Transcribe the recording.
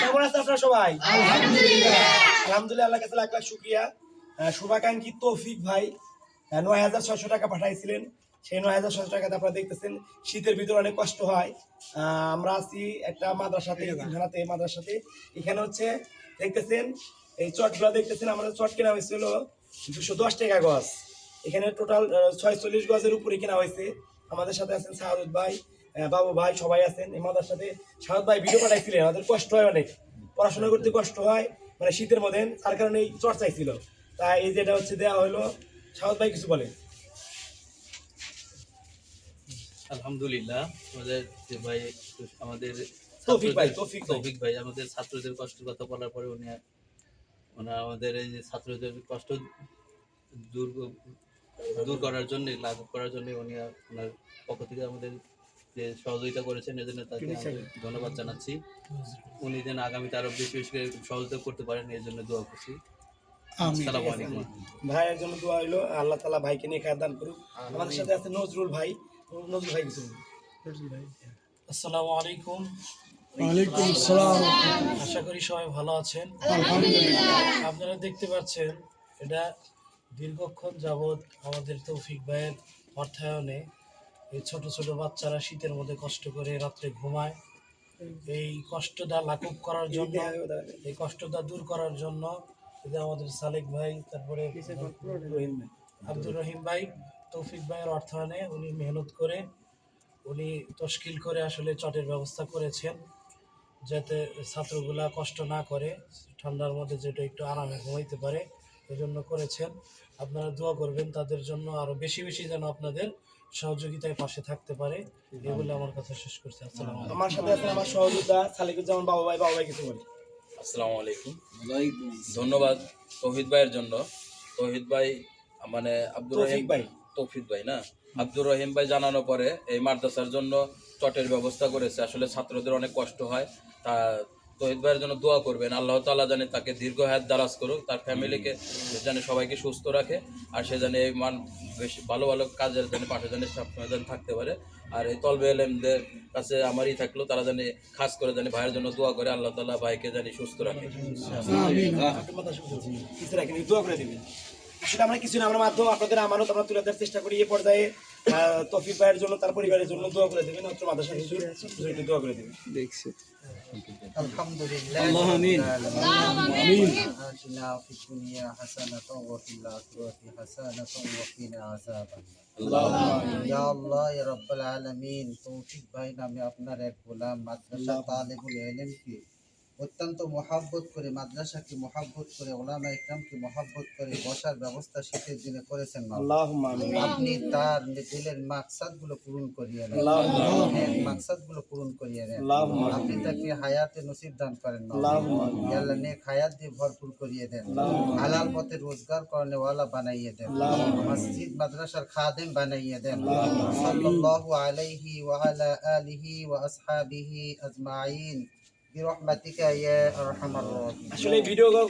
কেমন আছেন আপনারা সবাই? আলহামদুলিল্লাহ। আল্লাহ কাছে লাখ লাখ শুক্রিয়া। শুভাকাঙ্ক্ষী তৌফিক ভাই নয় হাজার ছয়শো টাকা পাঠাইছিলেন। সেই নয় হাজার ছয়শো টাকাতে আপনারা দেখতেছেন শীতের ভিতরে অনেক কষ্ট হয়। আমরা আছি একটা মাদ্রাসাতে এখানাতে মাদ্রাসাতে। এখানে হচ্ছে দেখতেছেন এই চটগুলো দেখতেছেন আমাদের চট কেনা হয়েছিল দুশো দশ টাকা গজ। এখানে টোটাল ছয়চল্লিশ গজের উপরে কেনা হয়েছে। আমাদের সাথে আছেন সাহাদুদ ভাই। বাবু ভাই সবাই আছেন সাহাদুদ ভাই ভিডিও পাঠাইছিলেন আমাদের কষ্ট হয় অনেক। পড়াশোনা করতে কষ্ট হয় মানে শীতের মধ্যে তার কারণে এই চর্চাই ছিল তাই এই যেটা হচ্ছে দেওয়া হলো সাহাদ ভাই কিছু বলে আলহামদুলিল্লাহ আমাদের যে ভাই আমাদের তৌফিক ভাই, তৌফিক তৌফিক ভাই আমাদের ছাত্রদের কষ্টের কথা বলার পরে উনি মানে আমাদের এই যে ছাত্রদের কষ্ট দূর দূর করার জন্য লাঘব করার জন্য উনি ওনার পক্ষ থেকে আমাদের যে সহযোগিতা করেছেন এজন্য তাকে ধন্যবাদ জানাচ্ছি। উনি যেন আগামীতে আরও বেশি বেশি করে সহযোগিতা করতে পারেন এর জন্য দোয়া করছি। আসসালামু আলাইকুম। জন্য দোয়া হইল আল্লাহ তালা ভাইকে নিয়ে খায় দান করুক। আমাদের সাথে আছে নজরুল ভাই। নজরুল ভাই কিছু ভাই আসসালামু আলাইকুম। ওয়ালাইকুম আসসালাম। আশা করি সবাই ভালো আছেন। আপনারা দেখতে পাচ্ছেন এটা দীর্ঘক্ষণ যাবৎ আমাদের তৌফিক ভাইয়ের অর্থায়নে এই ছোট ছোট বাচ্চারা শীতের মধ্যে কষ্ট করে রাত্রে ঘুমায়। এই কষ্টটা লাঘব করার জন্য, এই কষ্টটা দূর করার জন্য আমাদের সালেক ভাই, তারপরে আব্দুর রহিম ভাই, তৌফিক ভাইয়ের অর্থায়নে উনি মেহনত করে, উনি তশকিল করে আসলে চটের ব্যবস্থা করেছেন যাতে ছাত্রগুলা কষ্ট না করে, ঠান্ডার মধ্যে যেটা একটু আরামে ঘুমাইতে পারে। এজন্য করেছেন। আপনারা দোয়া করবেন তাদের জন্য আরও বেশি বেশি যেন আপনাদের সহযোগিতায় পাশে থাকতে পারে। এগুলো আমার কথা শেষ করছি। আসসালামু আলাইকুম। আমার সাথে আছেন আমার সহযোদ্ধা সালিকুজ্জামান বাবু ভাই। বাবু ভাই কিছু বলে আসসালামু আলাইকুম। ধন্যবাদ তৌহিদ ভাইয়ের জন্য। তৌহিদ ভাই মানে আব্দুর রহিম ভাই। তৌফিক ভাই না? আব্দুর রহিম ভাই জানানোর পরে এই মাদ্রাসার জন্য চটের ব্যবস্থা করেছে। আসলে ছাত্রদের অনেক কষ্ট হয়। তা তৌহিদ ভাইয়ের জন্য দোয়া করবেন। আল্লাহ তাআলা জানে তাকে দীর্ঘ হায়াত দারাজ করুক তার ফ্যামিলিকে জানে সবাইকে সুস্থ রাখে আর সে জানে এই মান বেশি ভালো ভালো কাজের জানে পাশে জানে সবসময় জানে থাকতে পারে। আর এই তলবে এলেমদের কাছে আমারই থাকল তারা জানে খাস করে জানে ভাইয়ের জন্য দোয়া করে আল্লাহ তাআলা ভাইকে জানি সুস্থ রাখে। দোয়া করে দিবেন। আসলে আমরা কিছু না আমরা মাধ্যম আপনাদের আমানত আমরা তুলে দেওয়ার চেষ্টা করি এই পর্যায়ে তফিক ভাইয়ের জন্য তার পরিবারের জন্য দোয়া করে দেবেন অত্র মাদ্রাসা কিছু একটু দোয়া করে দেবেন। দেখছি। আমিন। আমিন। ভাই নামে আপনার এক গোলাম মাদ্রাসা তালেবুল ইলমকে অত্যন্ত মহাব্বত করে মাদ্রাসাকে মহাব্বত করে ওলামা ইকরামকে মহাব্বত করে বসার ব্যবস্থা শীতের দিনে করেছেন আপনি তার দিলের মাকসাদগুলো পূরণ করিয়ে দেন। মাকসাদগুলো পূরণ করিয়ে আমিন। আপনি তাকে হায়াতে নসিব দান করেন আল্লাহ নেক হায়াত দিয়ে ভরপুর করিয়ে দেন। হালাল পথে রোজগার করনে ওয়ালা বানাইয়ে দেন। মসজিদ মাদ্রাসার খাদেম বানাইয়ে দেন। সাল্লাল্লাহু আলাইহি ওয়া আলা আলিহি ওয়া আসহাবিহি আজমাইন। বিরহমাতিকা ইয়া আরহামার রাহিম আসলে ভিডিও